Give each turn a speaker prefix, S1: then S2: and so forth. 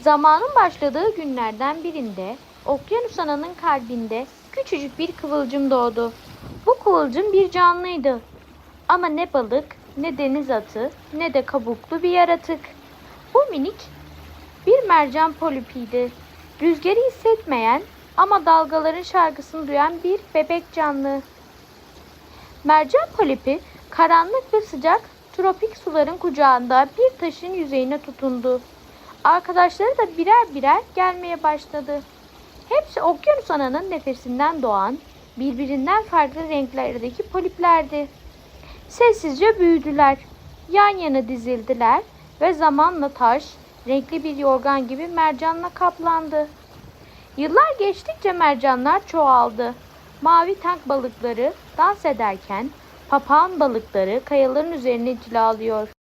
S1: Zamanın başladığı günlerden birinde okyanus ananın kalbinde küçücük bir kıvılcım doğdu. Bu kıvılcım bir canlıydı. Ama ne balık, ne deniz atı, ne de kabuklu bir yaratık. Bu minik bir mercan polipiydi. Rüzgarı hissetmeyen ama dalgaların şarkısını duyan bir bebek canlı. Mercan polipi karanlık ve sıcak tropik suların kucağında bir taşın yüzeyine tutundu. Arkadaşları da birer birer gelmeye başladı. Hepsi okyanus ananın nefesinden doğan, birbirinden farklı renklerdeki poliplerdi. Sessizce büyüdüler, yan yana dizildiler ve zamanla taş, renkli bir yorgan gibi mercanla kaplandı. Yıllar geçtikçe mercanlar çoğaldı. Mavi tank balıkları dans ederken papağan balıkları kayaların üzerine cilalıyor.